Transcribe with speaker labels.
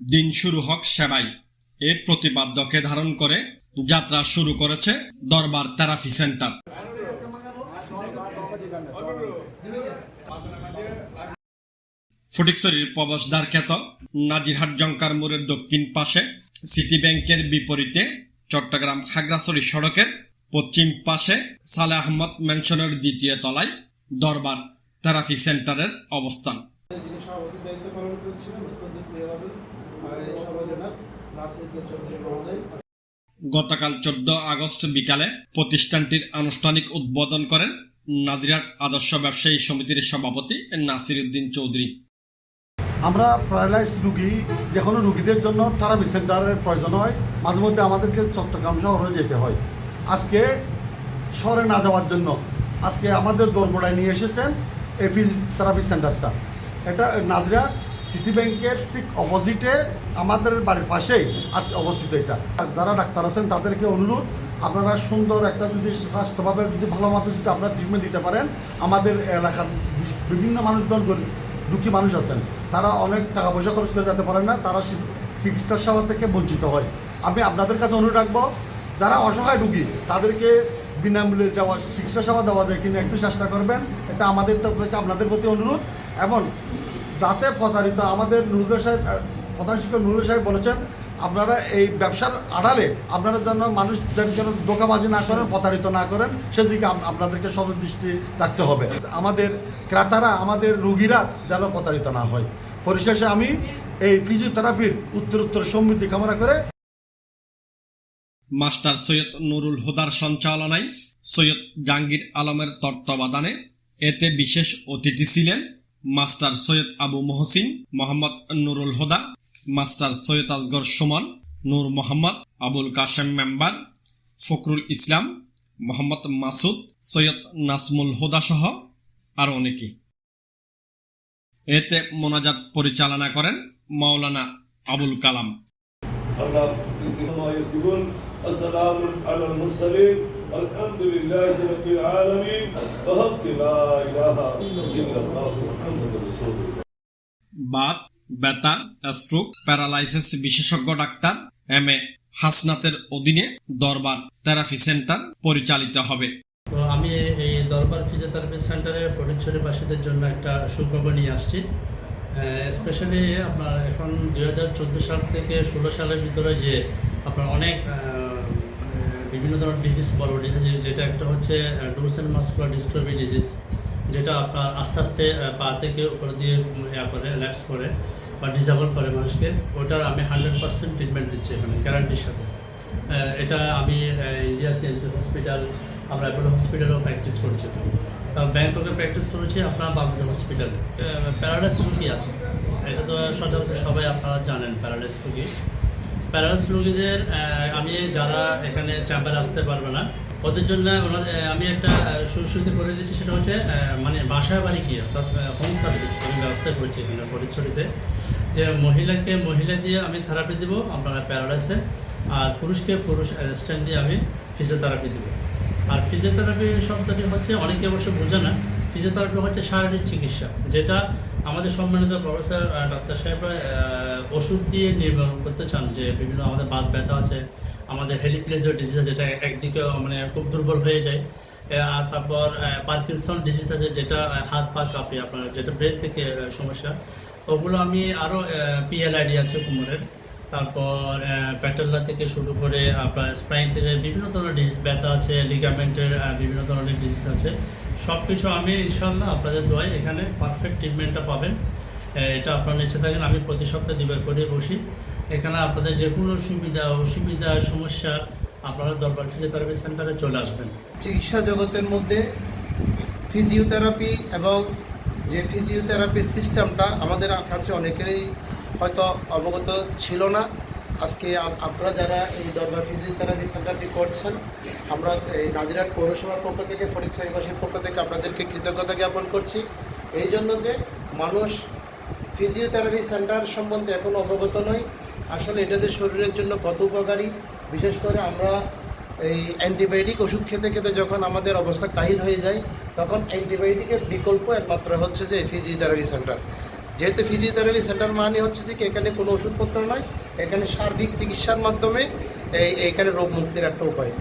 Speaker 1: দিন শুরু হক সেবাই এ প্রতিপাদ্যকে ধারণ করে যাত্রা শুরু করেছে দরবার থেরাপি সেন্টার। ফটিকছড়ির প্রবেশদ্বার খ্যাত নাজিরহাট জঙ্কার মোড়ের দক্ষিণ পাশে সিটি ব্যাংকের বিপরীতে চট্টগ্রাম খাগড়াছড়ি সড়কের পশ্চিম পাশে সালে আহমদ ম্যানশনের দ্বিতীয় তলায় দরবার থেরাপি সেন্টারের অবস্থান।
Speaker 2: যিনি সভাপতির দায়িত্ব পালন করছিলেন অত্যন্ত প্রিয়ভাবে সবাই নাসিরুদ্দিন চৌধুরী মহোদয়।
Speaker 1: গতকাল চোদ্দ আগস্ট বিকালে প্রতিষ্ঠানটির আনুষ্ঠানিক উদ্বোধন করেন নাজিরাট আদর্শ ব্যবসায়ী সমিতির সভাপতি নাসির উদ্দিন চৌধুরী।
Speaker 3: আমরা প্যারালাইজ রুগী, যে কোনো রুগীদের জন্য থেরাপি সেন্টারের প্রয়োজন হয়। মাঝে মধ্যে আমাদেরকে চট্টগ্রাম শহরে যেতে হয়। আজকে শহরে না যাওয়ার জন্য আজকে আমাদের দোরগোড়ায় নিয়ে এসেছেন এই ফিজিওথেরাপি সেন্টারটা। এটা নাজরা সিটি ব্যাংকের ঠিক অপোজিটে আমাদের বাড়ির পাশেই আজকে অবস্থিত এটা। যারা ডাক্তার আছেন, তাদেরকে অনুরোধ, আপনারা সুন্দর একটা যদি স্বাস্থ্যভাবে যদি ভালো মতো যদি আপনারা ট্রিটমেন্ট দিতে পারেন, আমাদের এলাকার বিভিন্ন মানুষজন দুঃখী মানুষ আছেন। তারা অনেক টাকা পয়সা খরচ করে যেতে পারেন না, তারা চিকিৎসা সেবা থেকে বঞ্চিত হয়। আমি আপনাদের কাছে অনুরোধ রাখব, যারা অসহায় রুগী, তাদেরকে বিনামূল্যে দেওয়া চিকিৎসা সেবা দেওয়া যায় কিন্তু একটু চেষ্টা করবেন। এটা আমাদের আপনাদের প্রতি অনুরোধ। এবং যাতে প্রতারিত, আমাদের নুরুল সাহেব প্রধান শিক্ষক নুরুল সাহেব বলেছেন, আপনারা এই ব্যবসার আড়ালে আপনারা যেন মানুষ যেন যেন দোকাবাজি না করেন, প্রতারিত না করেন, সেদিকে আপনাদেরকে সদর দৃষ্টি রাখতে হবে। আমাদের ক্রেতারা, আমাদের রুগীরা যেন প্রতারিত না হয়। পরিশেষে আমি এই ফিজিওথেরাপির উত্তরোত্তর সমৃদ্ধি কামনা করে
Speaker 1: মাস্টার সৈয়দ নুরুল হুদার সঞ্চালনায় সৈয়দ জাহাঙ্গীর আলমের তত্ত্বাবধানে এতে বিশেষ অতিথি ছিলেন master Syed Abu Mohsin, Mohammad Nurul Huda, master Syed Asgar Suman, Nur Mohammad, Abul Kashem member, Fakhrul Islam, Mohammad Masud, Syed Nasmul Huda সহ আরও অনেকে। এতে মোনাজাত পরিচালনা করেন মাওলানা আবুল কালাম। বাত স্ট্রোক প্যারালাইসিস বিশেষজ্ঞ ডাক্তার এম এ হাসনাতের অধীনে দরবার থেরাপি সেন্টার পরিচালিত হবে।
Speaker 4: ফিজিওথেরাপি সেন্টারে ফটিকছড়িবাসীদের জন্য একটা সুখবর নিয়ে আসছি। স্পেশালি আপনার এখন দুই হাজার চোদ্দ সাল থেকে ষোলো সালের ভিতরে যে আপনার অনেক বিভিন্ন ধরনের ডিজিজ বড় ডিজিজ যেটা একটা হচ্ছে ডোরসেন মাস্কুলার ডিস্ট্রবি ডিজিজ যেটা আপনার আস্তে আস্তে পা থেকে উপর দিয়ে ইয়া করে ল্যাপস করে বা ডিসেবল করে মানুষকে, ওটার আমি হান্ড্রেড পার্সেন্ট ট্রিটমেন্ট দিচ্ছি এখানে গ্যারান্টির সাথে। এটা আমি ইন্ডিয়া সিএমসি হসপিটাল আমরা অ্যাপোলো হসপিটালেও প্র্যাকটিস করছি। ব্যাংককে প্র্যাকটিস করেছি আপনার বাবুদের হসপিটালে প্যারালাইস রুগী আছে। এটা তো সচরাচর সবাই আপনারা জানেন প্যারালাইস রুগী। প্যারালাইস রুগীদের আমি যারা এখানে চেম্বারে আসতে পারবে না, ওদের জন্য ওনাদের আমি একটা সুবিধা করে দিচ্ছি সেটা হচ্ছে মানে বাসায় বাড়ি গিয়ে, অর্থাৎ হোম সার্ভিস আমি ব্যবস্থা করেছি এখানে ফরিদছড়িতে যে মহিলাকে, মহিলা দিয়ে আমি থেরাপি দেবো, আপনার প্যারালাইসে আর পুরুষকে পুরুষ অ্যাসিস্ট্যান্ট দিয়ে আমি ফিজিওথেরাপি দিব। আর ফিজিওথেরাপি শব্দটি হচ্ছে অনেকে অবশ্য বোঝে না। ফিজিওথেরাপি হচ্ছে শারীরিক চিকিৎসা। যেটা আমাদের সম্মানিত প্রফেসর ডাক্তার সাহেবরা ওষুধ দিয়ে নির্মাণ করতে চান যে বিভিন্ন আমাদের বাত ব্যথা আছে, আমাদের হেলিপ্লেজিও ডিজিজ আছে, যেটা একদিকে মানে খুব দুর্বল হয়ে যায়। আর তারপর পার্কিনসন ডিজিজ আছে, যেটা হাত পা কাঁপে আপনার, যেটা ব্রেন থেকে সমস্যা। ওগুলো আমি আরও পিএলআইডি আছে কোমরের। তারপর প্যাটেল্লা থেকে শুরু করে আপনার স্পাইন থেকে বিভিন্ন ধরনের ডিজিজ ব্যথা আছে লিগামেন্টের বিভিন্ন ধরনের ডিজিজ আছে। সব কিছু আমি ইনশাল্লাহ আপনাদের দোয়াই এখানে পারফেক্ট ট্রিটমেন্টটা পাবেন। এটা আপনার নিচে থাকেন, আমি প্রতি সপ্তাহে দুবার করে বসি। এখানে আপনাদের যে কোনো সুবিধা, অসুবিধা, সমস্যা, আপনারা দরবার ফিজিওথেরাপি সেন্টারে চলে আসবেন।
Speaker 2: চিকিৎসা জগতের মধ্যে ফিজিওথেরাপি এবং যে ফিজিওথেরাপির সিস্টেমটা আমাদের কাছে অনেকেরই হয়তো অবগত ছিল না। আজকে আপ- আপনারা যারা এই দরবার ফিজিওথেরাপি সেন্টারটি করছেন, আমরা এই নাজিরাট পৌরসভার পক্ষ থেকে ফটিকসাহিবাসীর পক্ষ থেকে আপনাদেরকে কৃতজ্ঞতা জ্ঞাপন করছি। এই জন্য যে মানুষ ফিজিওথেরাপি সেন্টার সম্বন্ধে এখনও অবগত নয়, আসলে এটা যে শরীরের জন্য কত উপকারী, বিশেষ করে আমরা এই অ্যান্টিবায়োটিক ওষুধ খেতে খেতে যখন আমাদের অবস্থা কাহিল হয়ে যায়, তখন অ্যান্টিবায়োটিকের বিকল্প একমাত্র হচ্ছে যে ফিজিওথেরাপি সেন্টার। যেহেতু ফিজিওথেরাপি সেন্টার মানে হচ্ছে যে এখানে কোনো ওষুধপত্র নয় এখানে সার্বিক চিকিৎসার মাধ্যমে এই এখানে রোগ মুক্তির একটা উপায়।